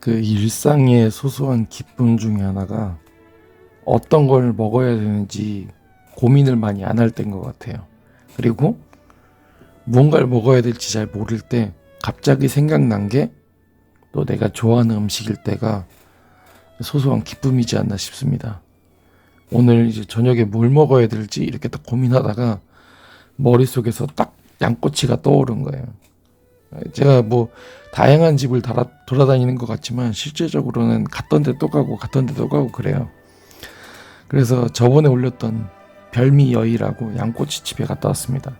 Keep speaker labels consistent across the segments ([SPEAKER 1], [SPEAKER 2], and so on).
[SPEAKER 1] 그 일상의 소소한 기쁨 중에 하나가 어떤 걸 먹어야 되는지 고민을 많이 안 할 때인 것 같아요. 그리고 무언가를 먹어야 될지 잘 모를 때 갑자기 생각난 게 또 내가 좋아하는 음식일 때가 소소한 기쁨이지 않나 싶습니다. 오늘 이제 저녁에 뭘 먹어야 될지 이렇게 딱 고민하다가 머릿속에서 딱 양꼬치가 떠오른 거예요. 제가 뭐 다양한 집을 달아, 돌아다니는 것 같지만 실제적으로는 갔던 데 또 가고 갔던 데 또 가고 그래요. 그래서 저번에 올렸던 별미 여의라고 양꼬치 집에 갔다 왔습니다.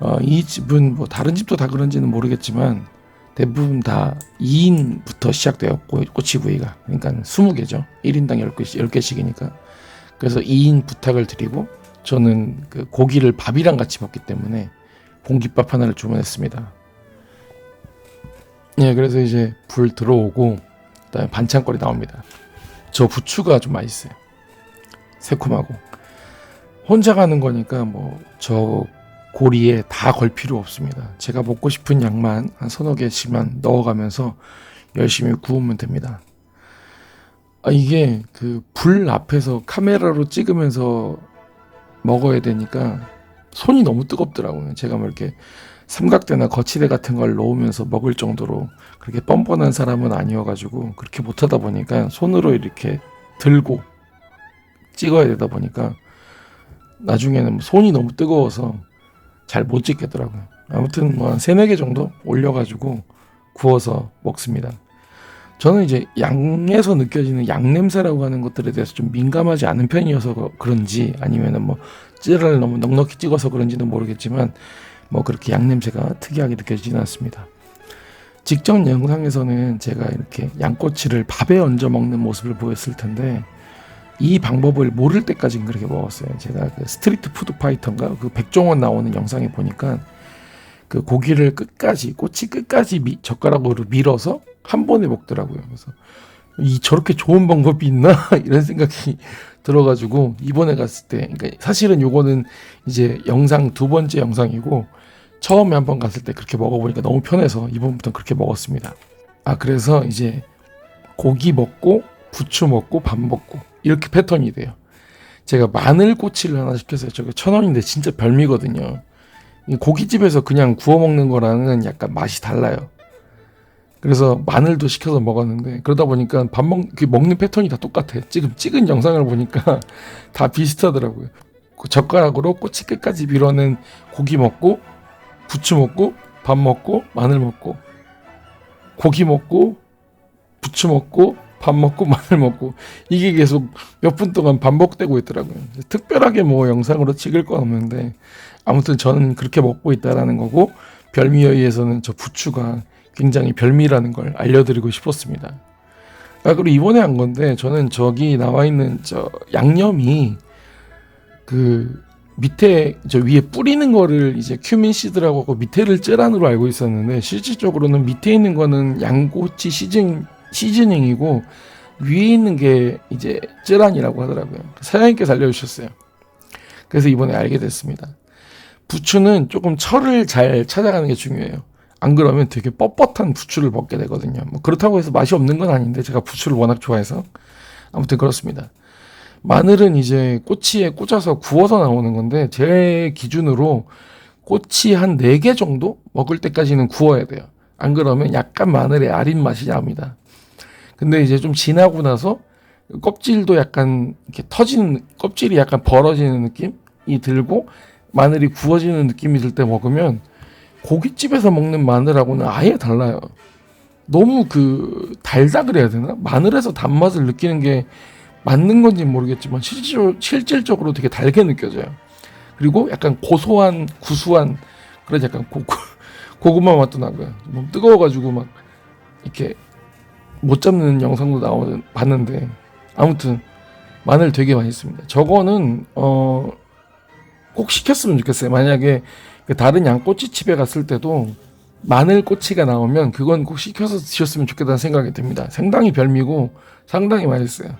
[SPEAKER 1] 어, 이 집은 뭐 다른 집도 다 그런지는 모르겠지만 대부분 다 2인부터 시작돼요. 꼬- 꼬치구이가. 그러니까 20개죠. 1인당 10개씩, 10개씩 이니까. 그래서 2인 부탁을 드리고 저는 그 고기를 밥이랑 같이 먹기 때문에 공깃밥 하나를 주문했습니다. 예, 그래서 이제 불 들어오고 그다음에 반찬거리 나옵니다. 저 부추가 좀 맛있어요. 새콤하고 혼자 가는 거니까 뭐 저 고리에 다 걸 필요 없습니다. 제가 먹고 싶은 양만 한 서너 개씩만 넣어가면서 열심히 구우면 됩니다. 아, 이게 그 불 앞에서 카메라로 찍으면서 먹어야 되니까 손이 너무 뜨겁더라고요. 제가 뭐 이렇게 삼각대나 거치대 같은 걸 놓으면서 먹을 정도로 그렇게 뻔뻔한 사람은 아니어가지고 그렇게 못하다 보니까 손으로 이렇게 들고 찍어야 되다 보니까 나중에는 손이 너무 뜨거워서 잘 못 찍겠더라고요. 아무튼 뭐 한 세네 개 정도 올려가지고 구워서 먹습니다. 저는 이제 양에서 느껴지는 양 냄새라고 하는 것들에 대해서 좀 민감하지 않은 편이어서 그- 그런지 아니면은 뭐 찌를 너무 넉넉히 찍어서 그런지는 모르겠지만 뭐 그렇게 양 냄새가 특이하게 느껴지지는 않습니다. 직전 영상에서는 제가 이렇게 양꼬치를 밥에 얹어 먹는 모습을 보였을 텐데 이 방법을 모를 때까지는 그렇게 먹었어요. 제가 그 스트리트 푸드 파이터인가 그 백종원 나오는 영상에 보니까 그 고기를 끝까지 꼬치 끝까지 미- 젓가락으로 밀어서 한 번에 먹더라고요. 그래서 이 저렇게 좋은 방법이 있나 이런 생각이 들어가지고 이번에 갔을 때 그러니까 사실은 요거는 이제 영상 두 번째 영상이고 처음에 한번 갔을 때 그렇게 먹어보니까 너무 편해서 이번부터 그렇게 먹었습니다. 아 그래서 이제 고기 먹고 부추 먹고 밥 먹고 이렇게 패턴이 돼요. 제가 마늘 꼬치를 하나 시켰어요. 저게 천 원인데 진짜 별미거든요. 이 고깃집에서 그냥 구워 먹는 거랑은 약간 맛이 달라요. 그래서 마늘도 시켜서 먹었는데 그러다 보니까 밥 먹, 그 먹는 패턴이 다 똑같아. 지금 찍은 영상을 보니까 다 비슷하더라고요. 그 젓가락으로 꼬치 끝까지 밀어낸 고기 먹고 부추 먹고 밥 먹고 마늘 먹고 고기 먹고 부추 먹고 밥 먹고 마늘 먹고 이게 계속 몇 분 동안 반복되고 있더라고요. 특별하게 뭐 영상으로 찍을 건 없는데 아무튼 저는 그렇게 먹고 있다라는 거고 별미여의에서는 저 부추가 굉장히 별미라는 걸 알려드리고 싶었습니다. 아 그리고 이번에 한 건데 저는 저기 나와 있는 저 양념이 그 밑에 저 위에 뿌리는 거를 이제 큐민 시드라고 하고 밑에를 쯔란으로 알고 있었는데 실질적으로는 밑에 있는 거는 양꼬치 시즌 시즈닝이고 위에 있는 게 이제 쯔란이라고 하더라고요. 사장님께서 알려주셨어요. 그래서 이번에 알게 됐습니다. 부추는 조금 철을 잘 찾아가는 게 중요해요. 안 그러면 되게 뻣뻣한 부추를 먹게 되거든요. 뭐 그렇다고 해서 맛이 없는 건 아닌데 제가 부추를 워낙 좋아해서 아무튼 그렇습니다. 마늘은 이제 꼬치에 꽂아서 구워서 나오는 건데 제 기준으로 꼬치 한 4개 정도 먹을 때까지는 구워야 돼요. 안 그러면 약간 마늘의 아린 맛이 납니다. 근데 이제 좀 지나고 나서 껍질도 약간 이렇게 터지는 껍질이 약간 벌어지는 느낌이 들고 마늘이 구워지는 느낌이 들 때 먹으면 고깃집에서 먹는 마늘하고는 아예 달라요. 너무 그 달다 그래야 되나? 마늘에서 단맛을 느끼는 게 맞는 건지 모르겠지만 실질, 실질적으로 되게 달게 느껴져요. 그리고 약간 고소한 구수한 그런 약간 고, 고구마 맛도 나고요. 너무 뜨거워가지고 막 이렇게 못 잡는 영상도 나오는 봤는데 아무튼 마늘 되게 맛있습니다. 저거는 어 꼭 시켰으면 좋겠어요. 만약에 그 다른 양꼬치집에 갔을 때도 마늘 꼬치가 나오면 그건 꼭 시켜서 드셨으면 좋겠다는 생각이 듭니다. 상당히 별미고 상당히 맛있어요.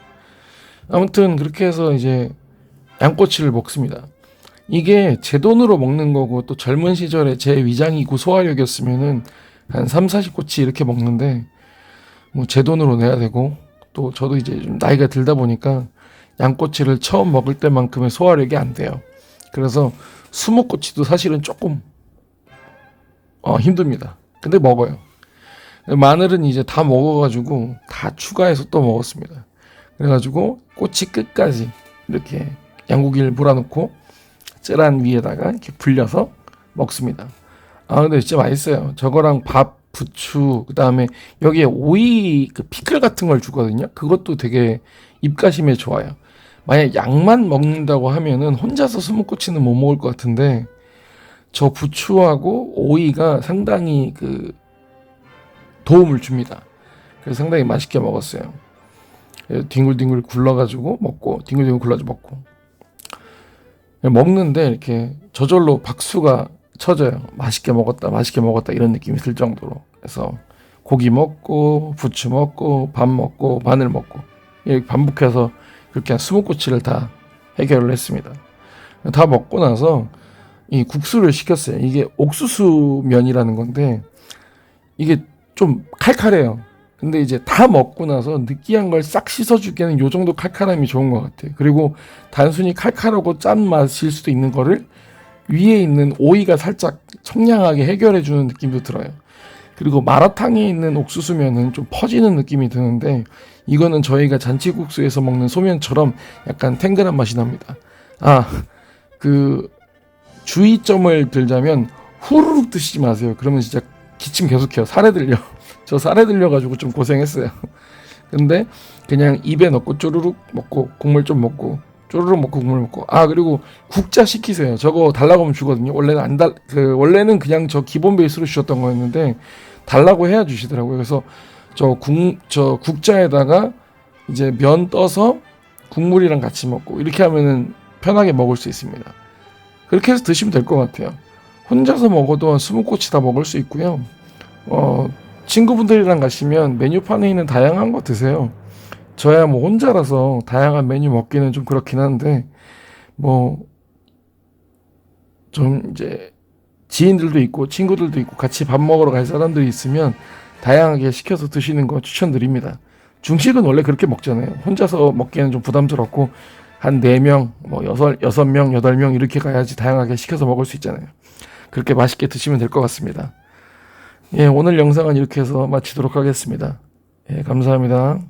[SPEAKER 1] 아무튼 그렇게 해서 이제 양꼬치를 먹습니다. 이게 제 돈으로 먹는 거고 또 젊은 시절에 제 위장이고 소화력이었으면은 한 3, 40꼬치 이렇게 먹는데 뭐 제 돈으로 내야 되고 또 저도 이제 좀 나이가 들다 보니까 양꼬치를 처음 먹을 때만큼의 소화력이 안 돼요. 그래서 수묵꼬치도 사실은 조금 어, 힘듭니다. 근데 먹어요. 마늘은 이제 다 먹어가지고 다 추가해서 또 먹었습니다. 그래가지고 꼬치 끝까지 이렇게 양고기를 몰아놓고 쯔란 위에다가 이렇게 불려서 먹습니다. 아 근데 진짜 맛있어요. 저거랑 밥, 부추, 그 다음에 여기에 오이 그 피클 같은 걸 주거든요. 그것도 되게 입가심에 좋아요. 만약 양만 먹는다고 하면은 혼자서 수묵꼬치는 못 먹을 것 같은데 저 부추하고 오이가 상당히 그 도움을 줍니다. 그래서 상당히 맛있게 먹었어요. 그래서 뒹굴뒹굴 굴러가지고 먹고 뒹굴뒹굴 굴러서 먹고 먹는데 이렇게 저절로 박수가 쳐져요. 맛있게 먹었다, 맛있게 먹었다 이런 느낌이 들 정도로. 그래서 고기 먹고 부추 먹고 밥 먹고 마늘 먹고 이렇게 반복해서 그렇게 한 20꼬치를 다 해결을 했습니다. 다 먹고 나서 이 국수를 시켰어요. 이게 옥수수 면이라는 건데 이게 좀 칼칼해요. 근데 이제 다 먹고 나서 느끼한 걸 싹 씻어주기에는 요 정도 칼칼함이 좋은 것 같아요. 그리고 단순히 칼칼하고 짠 맛일 수도 있는 거를 위에 있는 오이가 살짝 청량하게 해결해주는 느낌도 들어요. 그리고 마라탕에 있는 옥수수면은 좀 퍼지는 느낌이 드는데 이거는 저희가 잔치국수에서 먹는 소면처럼 약간 탱글한 맛이 납니다. 아, 그 주의점을 들자면 후루룩 드시지 마세요. 그러면 진짜 기침 계속해요. 살에 들려. 저 살에 들려가지고 좀 고생했어요. 근데 그냥 입에 넣고 쪼르륵 먹고 국물 좀 먹고 쪼르륵 먹고 국물 먹고 아 그리고 국자 시키세요. 저거 달라고 하면 주거든요. 원래는 안달그 원래는 그냥 저 기본 베이스로 주셨던 거였는데 달라고 해야 주시더라고요. 그래서 저 국 저 국자에다가 이제 면 떠서 국물이랑 같이 먹고 이렇게 하면은 편하게 먹을 수 있습니다. 그렇게 해서 드시면 될 것 같아요. 혼자서 먹어도 스무 꼬치 다 먹을 수 있고요. 어, 친구분들이랑 가시면 메뉴판에 있는 다양한 거 드세요. 저야 뭐 혼자라서 다양한 메뉴 먹기는 좀 그렇긴 한데 뭐 좀 이제 지인들도 있고 친구들도 있고 같이 밥 먹으러 갈 사람들이 있으면 다양하게 시켜서 드시는 거 추천드립니다. 중식은 원래 그렇게 먹잖아요. 혼자서 먹기에는 좀 부담스럽고 한 4명, 뭐 6, 6명, 8명 이렇게 가야지 다양하게 시켜서 먹을 수 있잖아요. 그렇게 맛있게 드시면 될 것 같습니다. 예, 오늘 영상은 이렇게 해서 마치도록 하겠습니다. 예, 감사합니다.